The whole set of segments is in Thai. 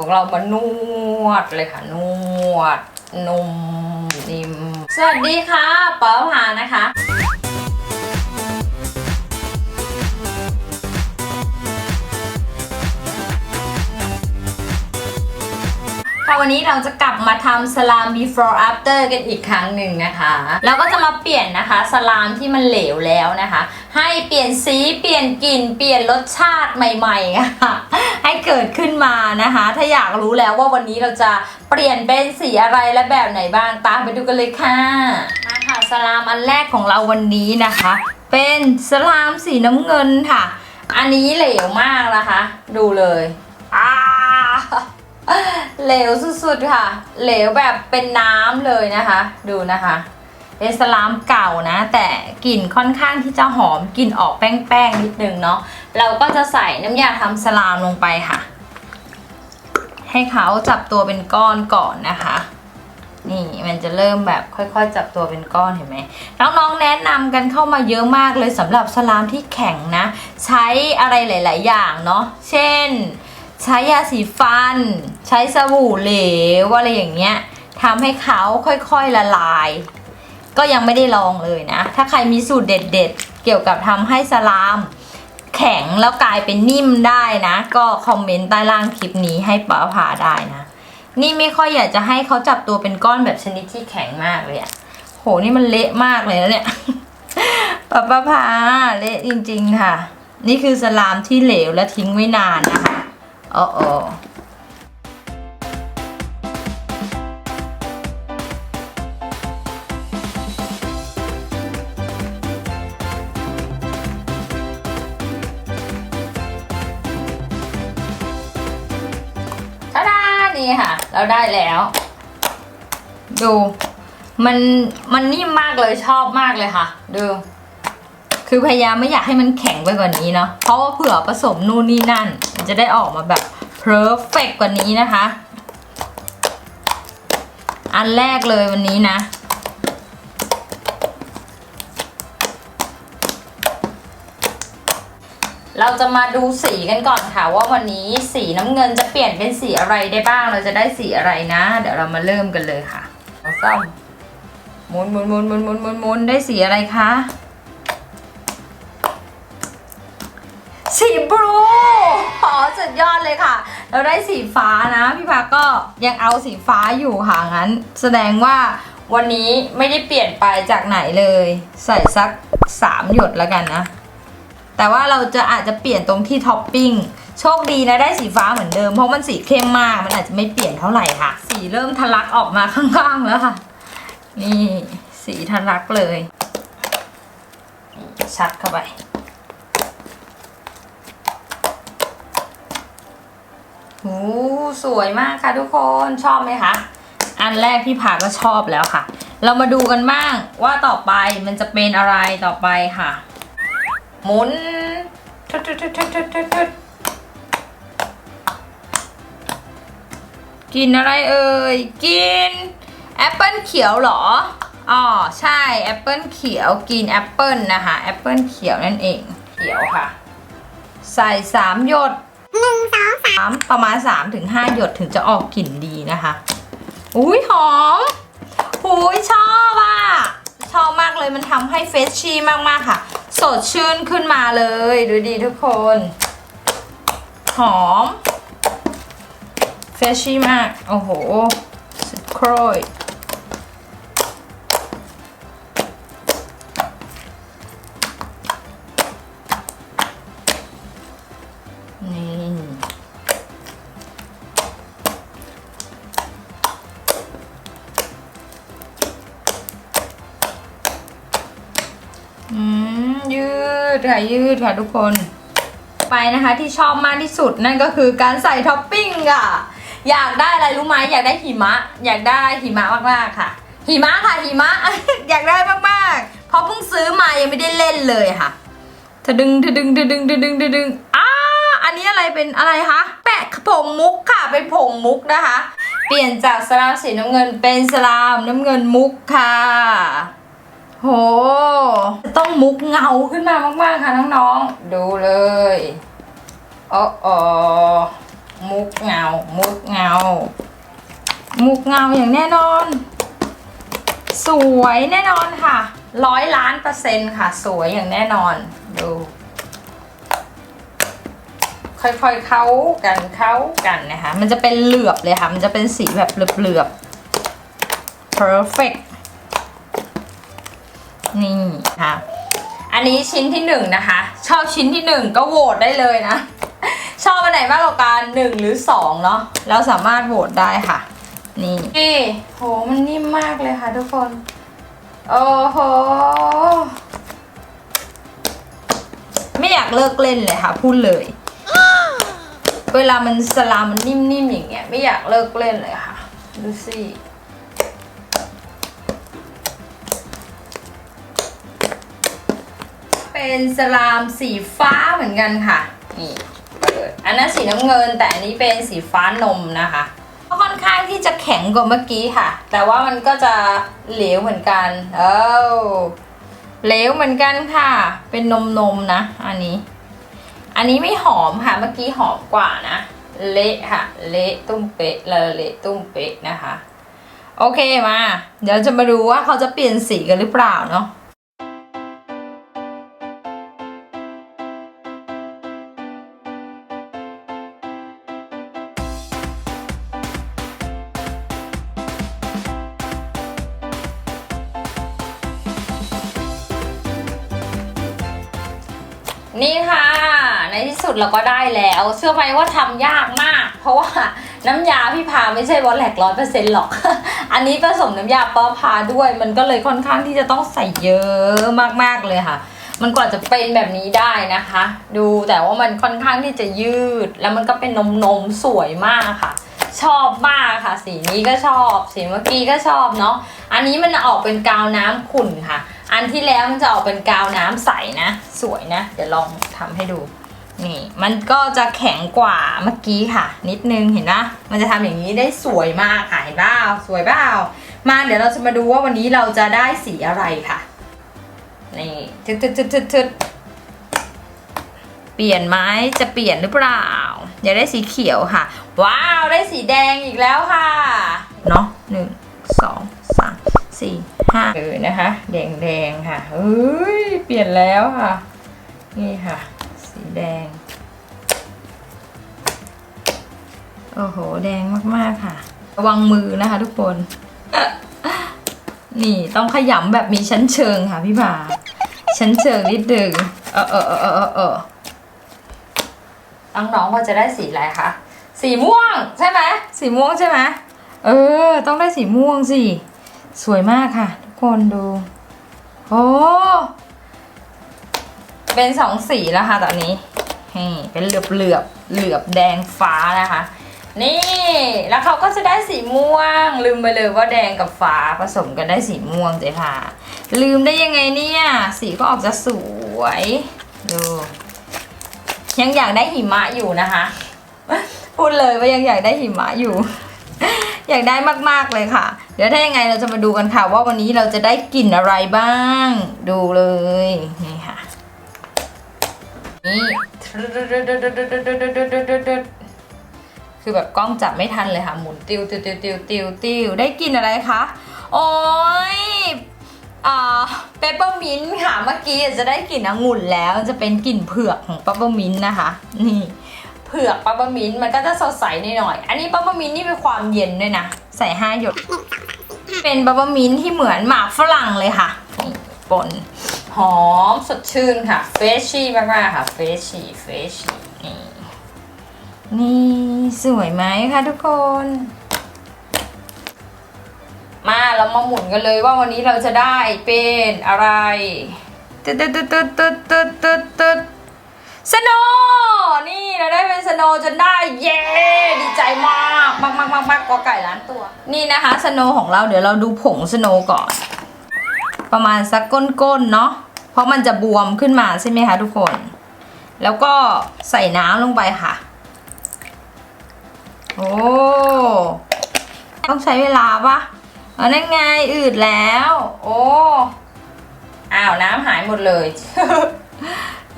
ของเรามานวดเลยค่ะ นวดนุ่มนิ่ม สวัสดีค่ะป๋าผานะคะ ค่ะวันนี้เราจะกลับมาทำสลาม before after กันอีกครั้งหนึ่งนะคะแล้วก็จะมาเปลี่ยนนะคะสลามที่มันเหลวแล้วนะคะ ให้เปลี่ยนสีเปลี่ยนกลิ่นเปลี่ยนรสชาติใหม่ๆค่ะให้เกิดขึ้นมานะคะ ถ้าอยากรู้แล้วว่าวันนี้เราจะเปลี่ยนเป็นสีอะไรและแบบไหนบ้างตามไปดูกันเลยค่ะมาค่ะสลามอันแรกของเราวันนี้นะคะ เป็นสลามสีน้ำเงินค่ะ อันนี้เหลวมากนะคะ ดูเลยอ้า เหลวสุดๆค่ะ เหลวแบบเป็นน้ำเลยนะคะ ดูนะคะเป็นสลามเก่านะ แต่กลิ่นค่อนข้างที่จะหอมกลิ่นออกแป้งๆนิดนึงเนาะเราก็จะใส่น้ำยาทำสลามลงไปค่ะ ให้เขาจับตัวเป็นก้อนก่อนนะคะนี่มันจะเริ่มแบบค่อยๆ จับตัวเป็นก้อนเห็นไหมน้องๆแนะนำกันเข้ามาเยอะมากเลยสำหรับสลามที่แข็งนะ ใช้อะไรหลาย ๆ อย่างเนาะเช่น ใช้ยาสีฟัน ใช้สบู่เหลวอะไรอย่างเงี้ยทำให้เขาค่อยๆละลาย ก็ยังไม่ได้ลองเลยนะ ถ้าใครมีสูตรเด็ดๆ เกี่ยวกับทำให้สลาม แข็งแล้วกลายเป็นนิ่มได้นะ ก็คอมเมนต์ใต้ล่างคลิปนี้ให้ป้าผาได้นะ นี่ไม่ค่อยอยากจะให้เขาจับตัวเป็นก้อนแบบชนิดที่แข็งมากเลยอะโหนี่มันเละมากเลยนะเนี่ยป้าป้าผาเละจริงๆค่ะ นี่คือสลามที่เหลวและทิ้งไว้นานนะคะ โอ้โอทาดานี่ค่ะ เราได้แล้ว ดู มันมันนิ่มมากเลยชอบมากเลยค่ะ ดู คือพยายามไม่อยากให้มันแข็งไปกว่านี้เนาะเพราะว่าเผื่อผสมนู่นนี่นั่น จะได้ออกมาแบบ perfect กกว่านี้นะคะ อันแรกเลยวันนี้นะ เราจะมาดูสีกันก่อนค่ะ ว่าวันนี้สีน้ำเงินจะเปลี่ยนเป็นสีอะไรได้บ้าง เราจะได้สีอะไรนะ เดี๋ยวเรามาเริ่มกันเลยค่ะเอาซ่อมหมุนหมุนหมุนหมุนหมุนหมุนได้สีอะไรคะ ยอดเลยค่ะ เราได้สีฟ้านะพี่พักก็ยังเอาสีฟ้าอยู่ค่ะงั้น แสดงว่าวันนี้ไม่ได้เปลี่ยนไปจากไหนเลย ใส่สักสามหยดแล้วกันนะ แต่ว่าเราจะอาจจะเปลี่ยนตรงที่ท็อปปิ้งโชคดีนะได้สีฟ้าเหมือนเดิมเพราะมันสีเข้มมากมันอาจจะไม่เปลี่ยนเท่าไหร่ค่ะ สีเริ่มทะลักออกมาข้างๆแล้วค่ะ นี่สีทะลักเลยชัดเข้าไป โอ้สวยมากค่ะทุกคนชอบไหมคะอันแรกพี่ผาก็ชอบแล้วค่ะ เรามาดูกันบ้างว่าต่อไปมันจะเป็นอะไรต่อไปค่ะ หมุนทุดทุดทุดทุดทุดทุดทุดกินอะไรเอ่ย กินแอปเปิลเขียวเหรอ อ๋อ ใช่แอปเปิลเขียวกินแอปเปิลนะคะแอปเปิลเขียวนั่นเอง เขียวค่ะ ใส่สามหยด หนึ่งสองสามประมาณ3าถึงห้าหยดถึงจะออกกลิ่นดีนะคะ อุ้ยหอมหุยชอบอะ ชอบมากเลยมันทำให้เฟชชี่มากๆค่ะ สดชื่นขึ้นมาเลย ดูดีทุกคน หอมเฟชชี่มาก โอ้โหสุดโครย อืมยืดค่ะยืดค่ะทุกคน ไปนะคะที่ชอบมากที่สุดนั่นก็คือการใส่ท็อปปิ้งอะ อยากได้อะไรรู้ไหมอยากได้หิมะ อยากได้หิมะมากๆค่ะ หิมะค่ะหิมะ อยากได้มากๆเพราะเพิ่งซื้อมายังไม่ได้เล่นเลยค่ะทะดึงทะดึงทะดึงทะดึงทะดึงอ้าอันนี้อะไรเป็นอะไรคะแปะผงมุกค่ะเป็นผงมุกนะคะ เปลี่ยนจากสลามสีน้ำเงินเป็นสลามน้ำเงินมุกค่ะ โห ต้องมุกเงาขึ้นมามาก ๆ ค่ะน้องๆ ดูเลยโอ้อมุกเงา มุกเงา มุกเงาอย่างแน่นอน สวยแน่นอนค่ะ ร้อยล้านเปอร์เซ็นต์ค่ะ สวยอย่างแน่นอน ดู ค่อยๆเข้ากันเข้ากันนะคะ มันจะเป็นเหลือบเลยค่ะ มันจะเป็นสีแบบเหลือบๆ perfect นี่ค่ะ อันนี้ชิ้นที่หนึ่งนะคะ ชอบชิ้นที่หนึ่งก็โหวตได้เลยนะ ชอบอันไหนมากกว่ากันหนึ่งหรือสองเนาะเราสามารถโหวตได้ค่ะ นี่นี่โหมันนิ่มมากเลยค่ะทุกคน โอ้โหไม่อยากเลิกเล่นเลยค่ะพูดเลย เวลามันสลามมันนิ่มๆอย่างเงี้ยไม่อยากเลิกเล่นเลยค่ะ ดูสิ เป็นสลามสีฟ้าเหมือนกันค่ะ นี่เปิดอันนั้นสีน้ำเงินแต่อันนี้เป็นสีฟ้านมนะคะก็ค่อนข้างที่จะแข็งกว่าเมื่อกี้ค่ะ แต่ว่ามันก็จะเหลวเหมือนกัน เอ้าเหลวเหมือนกันค่ะ เป็นนมนมนะ อันนี้ อันนี้ไม่หอมค่ะ เมื่อกี้หอมกว่านะ เละค่ะ เละตุ้มเป๊ะลยเละตุ้มเป๊ะนะคะ โอเคมา เดี๋ยวจะมาดูว่าเขาจะเปลี่ยนสีกันหรือเปล่าเนาะ สุดเราก็ได้แล้ว เชื่อไหมว่าทำยากมาก เพราะว่าน้ำยาพี่พาไม่ใช่วอลแลกร้อยเปอร์เซ็นต์หรอก อันนี้ผสมน้ำยาป้าพาด้วย มันก็เลยค่อนข้างที่จะต้องใส่เยอะมากๆเลยค่ะ มันกว่าจะเป็นแบบนี้ได้นะคะ ดูแต่ว่ามันค่อนข้างที่จะยืด แล้วมันก็เป็นนมนมสวยมากค่ะ ชอบมากค่ะ สีนี้ก็ชอบ สีเมื่อกี้ก็ชอบเนาะอันนี้มันออกเป็นกาวน้ำขุ่นค่ะอันที่แล้วมันจะออกเป็นกาวน้ำใสนะ สวยนะ เดี๋ยวลองทำให้ดู นี่ มันก็จะแข็งกว่าเมื่อกี้ค่ะ นิดนึงเห็นปะมันจะทำอย่างนี้ได้สวยมากค่ะเห็นเปล่าสวยเปล่ามาเดี๋ยวเราจะมาดูว่าวันนี้เราจะได้สีอะไรค่ะนี่ทึดทึดทึดทึดทึดเปลี่ยนไหมจะเปลี่ยนหรือเปล่า อยากได้สีเขียวค่ะ ว้าวได้สีแดงอีกแล้วค่ะเนาะหนึ่งสองสามสี่ห้าเออนะคะ แดงแดงค่ะเฮ้ยเปลี่ยนแล้วค่ะ นี่ค่ะ แดง โอ้โห แดงมากๆค่ะ ระวังมือนะคะทุกคน นี่ต้องขยำแบบมีชั้นเชิงค่ะพี่บ่า ชั้นเชิงนิดนึงเออเออเออเออเออน้องๆก็จะได้สีอะไรคะ สีม่วงใช่ไหม สีม่วงใช่ไหม เออ ต้องได้สีม่วงสิ สวยมากค่ะ ทุกคนดู โอ้ เป็นสองสีแล้วค่ะตอนนี้นี่เป็นเหลือบเหลือบเหลือบแดงฟ้านะคะ นี่แล้วเขาก็จะได้สีม่วง ลืมไปเลยว่าแดงกับฟ้าผสมกันได้สีม่วงเลยค่ะลืมได้ยังไงเนี่ย สีก็ออกจะสวยดูยังอยากได้หิมะอยู่นะคะ พูดเลยว่ายังอยากได้หิมะอยู่ อยากได้มากๆเลยค่ะ เดี๋ยวถ้ายังไงเราจะมาดูกันค่ะ ว่าวันนี้เราจะได้กลิ่นอะไรบ้าง ดูเลยนี่ค่ะ นี่คือแบบกล้องจับไม่ทันเลยค่ะ หมุนติวติวติวติวติวติวได้กลินอะไรคะ โอ้ยอ่าเปปเปอร์มินต์ค่ะ เมื่อกี้จะได้กลิ่นองุ่นแล้วจะเป็นกลิ่นเผือกของเปปเปอร์มินต์นะคะ นี่เผือกเปปเปอร์มินต์มันก็จะสดใสนิดหน่อย อันนี้เปปเปอร์มินต์นี่เป็นความเย็นด้วยนะ ใส่ห้าหยด เป็นเปปเปอร์มินต์ที่เหมือนหมากฝรั่งเลยค่ะนี่ปน หอมสดชื่นค่ะเฟชชี่มากๆค่ะเฟชชี่เฟชชี่นี่นี่สวยไหมคะทุกคน มาเรามาหมุนกันเลยว่าวันนี้เราจะได้เป็นอะไรตึ๊ดตึ๊ดตึ๊ดตึ๊ดตึ๊ดตึ๊ดตึ๊ดตึ๊ดสโนนี่เราได้เป็นสโนจนได้เย้ดีใจมากมากมากมากมากกอไก่ล้านตัว นี่นะคะสโนของเราเดี๋ยวเราดูผงสโนก่อน ประมาณสักก้นๆเนาะเพราะมันจะบวมขึ้นมาใช่ไหมคะทุกคน แล้วก็ใส่น้ำลงไปค่ะ โอ้ต้องใช้เวลาปะอ๋อนั่นไงอืดแล้ว โอ้อ้าวน้ำหายหมดเลย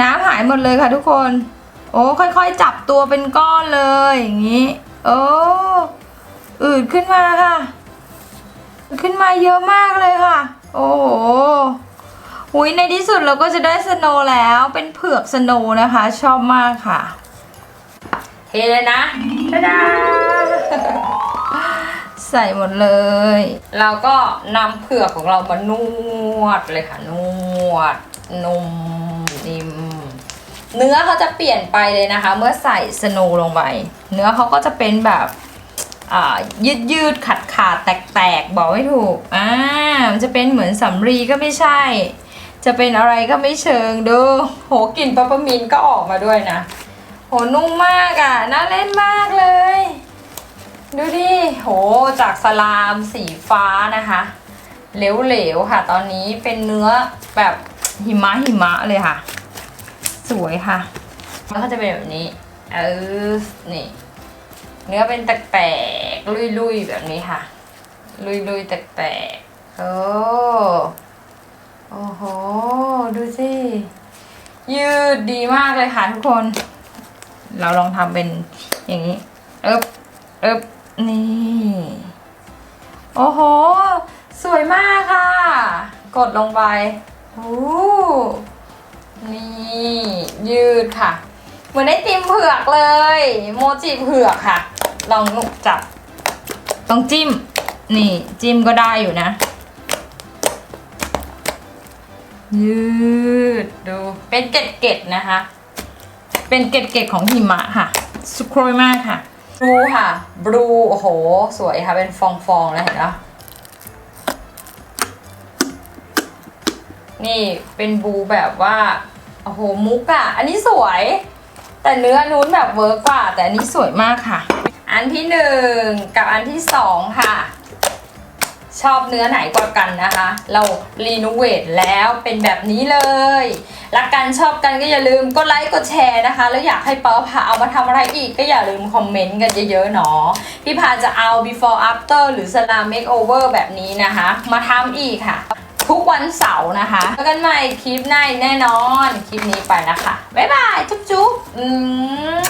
น้ำหายหมดเลยค่ะทุกคน โอ้ค่อยๆจับตัวเป็นก้อนเลยอย่างนี้ โอ้อืดขึ้นมาค่ะ ขึ้นมาเยอะมากเลยค่ะ โอ้โหหุยในที่สุดเราก็จะได้สโนว์แล้วเป็นเผือกสโนว์นะคะ ชอบมากค่ะเทเลยนะตาดาใส่หมดเลย เราก็นำเผือกของเรามานวดเลยค่ะ นวดนุ่มนิ่มเนื้อเขาจะเปลี่ยนไปเลยนะคะ เมื่อใส่สโนว์ลงไป เนื้อเขาก็จะเป็นแบบอ่า ยืดยืดขาดขาดแตกแตกบอกไม่ถูกอ่ามันจะเป็นเหมือนสำลีก็ไม่ใช่ จะเป็นอะไรก็ไม่เชิงดูโหกลิ่นปะปมินก็ออกมาด้วยนะ โหนุ่มมากอะน่าเล่นมากเลย ดูดิโหจากสลามสีฟ้านะคะเหลวๆค่ะ ตอนนี้เป็นเนื้อแบบหิมะหิมะเลยค่ะ สวยค่ะ แล้วก็จะเป็นแบบนี้ เออนี่ เนื้อเป็นแตกๆลุยๆแบบนี้ค่ะ ลุยๆแตกๆโอ้โอ้โห ดูสิ ยืดดีมากเลยค่ะทุกคน เราลองทำเป็นอย่างนี้เอ๊บเอ๊บนี่ โอ้โห สวยมากค่ะ กดลงไปโอ้นี่ ยืดค่ะ เหมือนไอติมเผือกเลย โมจิเผือกค่ะ ลองนุกจับต้องจิ้ม นี่จิ้มก็ได้อยู่นะ ยืดดูเป็นเกล็ดๆนะคะ เป็นเกล็ดๆของหิมะค่ะ สุโครยมากค่ะบลูค่ะบลูโอ้โห สวยค่ะ เป็นฟองๆเลยเห็นปะนี่เป็นบลูแบบว่า โอ้โห มุกอะอันนี้สวย แต่เนื้อนู้นแบบเวิร์กกว่า แต่อันนี้สวยมากค่ะ อันที่หนึ่งกับอันที่สองค่ะ ชอบเนื้อไหนกว่ากันนะคะ เรารีโนเวทแล้วเป็นแบบนี้เลยรักกันชอบกันก็อย่าลืมกดไลค์กดแชร์นะคะ แล้วอยากให้เป้าพาเอามาทำอะไรอีกก็อย่าลืมคอมเมนต์กันเยอะๆเนาะพี่พาจะเอา before after หรือ slam makeover แบบนี้นะคะ มาทำอีกค่ะ ทุกวันเสาร์นะคะแล้วกันใหม่คลิปหน้าแน่นอน คลิปนี้ไปนะคะ บ๊ายบาย จุ๊บๆอืม